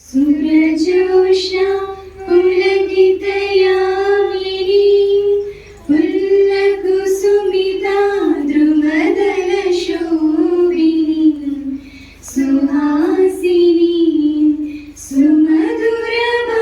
सुरजोषा पुलकितयामिनी फुल्लकुसुमिता द्रुमदलशोभिनी सुहासिनी सुमधुरमा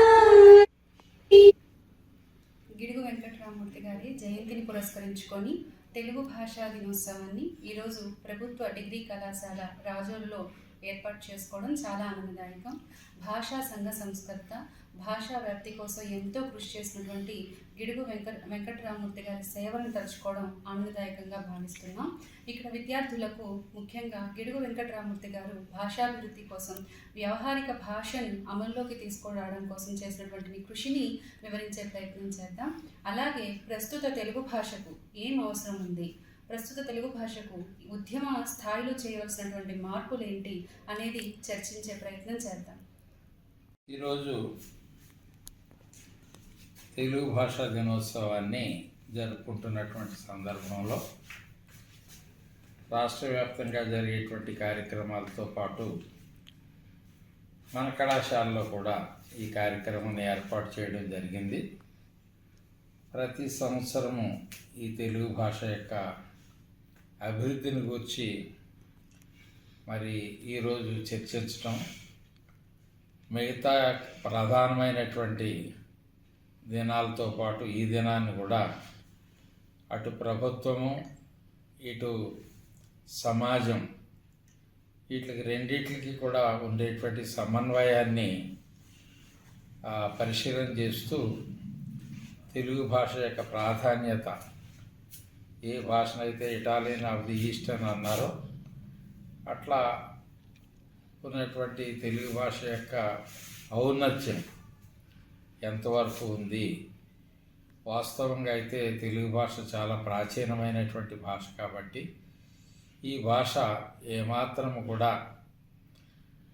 గిడుగు వెంకటరామూర్తి గారి జయంతిని పురస్కరించుకొని తెలుగు భాషా దినోత్సవాన్ని ఈరోజు ప్రభుత్వ డిగ్రీ కళాశాల రాజోలులో ఏర్పాటు చేసుకోవడం చాలా ఆనందదాయకం. భాషా సంఘ సంస్కర్త భాషా వ్యాప్తి కోసం ఎంతో కృషి చేసినటువంటి గిడుగు వెంకట వెంకటరామూర్తి గారి సేవలను తలుచుకోవడం ఆనందదాయకంగా భావిస్తున్నాం. ఇక్కడ విద్యార్థులకు ముఖ్యంగా గిడుగు వెంకటరామూర్తి గారు భాషాభివృద్ధి కోసం వ్యవహారిక భాషను అమల్లోకి తీసుకురావడం కోసం చేసినటువంటి కృషిని వివరించే ప్రయత్నం చేద్దాం. అలాగే ప్రస్తుత తెలుగు భాషకు ఏం అవసరం ఉంది? ప్రస్తుత తెలుగు భాషకు ఉద్యమ స్థాయిలో చేయవలసినటువంటి మార్పులు ఏంటి అనేది చర్చించే ప్రయత్నం చేద్దాం. ఈరోజు తెలుగు భాషా దినోత్సవాన్ని జరుపుకుంటున్నటువంటి సందర్భంలో రాష్ట్ర వ్యాప్తంగా జరిగేటువంటి కార్యక్రమాలతో పాటు మన కళాశాలలో కూడా ఈ కార్యక్రమాన్ని ఏర్పాటు చేయడం జరిగింది. ప్రతి సంవత్సరము ఈ తెలుగు భాష యొక్క అభివృద్ధిని గురించి మరి ఈరోజు చర్చించటం. మిగతా ప్రధానమైనటువంటి దినాలతో పాటు ఈ దినాన్ని కూడా అటు ప్రభుత్వము ఇటు సమాజం వీటికి రెండింటికి కూడా ఉండేటువంటి సమన్వయాన్ని పరిశీలన చేస్తూ తెలుగు భాష యొక్క ప్రాధాన్యత ఏ భాషను అయితే ఇటాలియన్ ఆఫ్ ది ఈస్ట్ అని అన్నారో అట్లా ఉన్నటువంటి తెలుగు భాష యొక్క ఔన్నత్యం ఎంతవరకు ఉంది? వాస్తవంగా అయితే తెలుగు భాష చాలా ప్రాచీనమైనటువంటి భాష కాబట్టి ఈ భాష ఏమాత్రము కూడా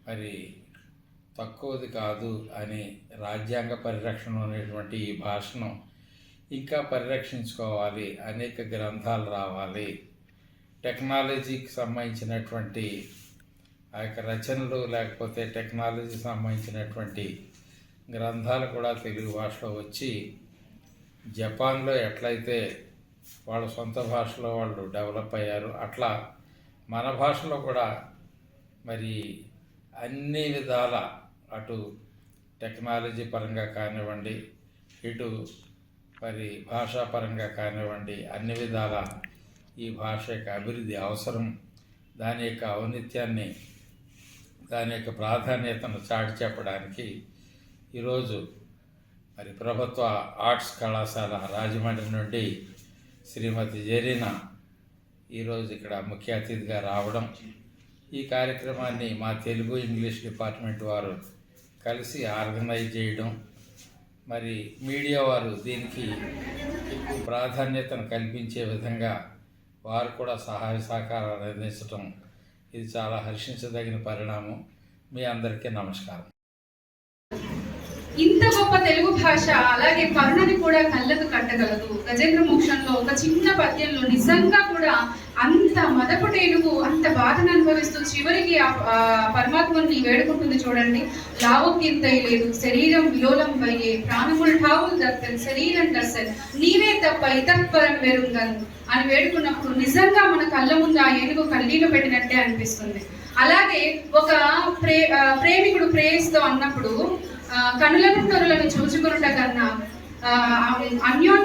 మరి తక్కువది కాదు అని రాజ్యాంగ పరిరక్షణ అనేటువంటి ఈ భాషను ఇంకా పరిరక్షించుకోవాలి. అనేక గ్రంథాలు రావాలి. టెక్నాలజీకి సంబంధించినటువంటి ఆ యొక్క రచనలు లేకపోతే టెక్నాలజీకి సంబంధించినటువంటి గ్రంథాలు కూడా తెలుగు భాషలో వచ్చి జపాన్లో ఎట్లయితే వాళ్ళ సొంత భాషలో వాళ్ళు డెవలప్ అయ్యారు అట్లా మన భాషలో కూడా మరి అన్ని విధాల అటు టెక్నాలజీ పరంగా కానివ్వండి ఇటు మరి భాషాపరంగా కానివ్వండి అన్ని విధాల ఈ భాష యొక్క అభివృద్ధి అవసరం. దాని యొక్క ఔన్నత్యాన్ని దాని యొక్క ప్రాధాన్యతను చాటి చెప్పడానికి ఈరోజు మరి ప్రభుత్వ ఆర్ట్స్ కళాశాల రాజమండ్రి నుండి శ్రీమతి జరీనా ఈరోజు ఇక్కడ ముఖ్య అతిథిగా రావడం. ఈ కార్యక్రమాన్ని మా తెలుగు ఇంగ్లీష్ డిపార్ట్మెంట్ వారు కలిసి ఆర్గనైజ్ చేయడం మరి మీడియా వారు దీనికి ఎక్కువ ప్రాధాన్యతను కల్పించే విధంగా వారు కూడా సహాయ సహకారాలు అందించడం ఇది చాలా హర్షించదగిన పరిణామం. మీ అందరికీ నమస్కారం. ఇంత గొప్ప తెలుగు భాష అలాగే కరుణని కూడా కళ్ళకు కట్టగలదు. గజేంద్ర మోక్షంలో ఒక చిన్న పద్యంలో నిజంగా కూడా అంత అంత బాధను అనుభవిస్తూ చివరికి ఆ పరమాత్మని వేడుకుంటుంది చూడండి. లావొక్కింతై లేదు శరీరం విలోలం అయ్యే ప్రాణములు ఠావులు దత్తన్ శరీరం దర్శన్ నీవే తప్ప ఇతత్పరం వెరుంగన్ అని వేడుకున్నప్పుడు నిజంగా మన కళ్ళ ముందు ఆ ఏనుగు కన్నీళ్ళు పెట్టినట్టే అనిపిస్తుంది. అలాగే ఒక ప్రే ఆ, ప్రేమికుడు ప్రేయస్తో అన్నప్పుడు కనులను కనులను చూచుకొనుట కన్నా అన్యోన్య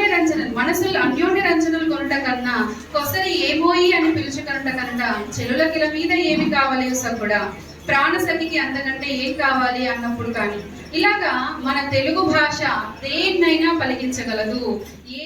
మనసులు అన్యోన్య రంజనలు కొనుట కన్నా కొసరి ఏమోయి అని పిలుచుకొనుట కనుక చెలులకిల మీద ఏమి కావాలి సకుడా ప్రాణ సఖికి అంతకంటే ఏం కావాలి అన్నప్పుడు కానీ. ఇలాగా మన తెలుగు భాష దేన్నైనా పలికించగలదు. ఏ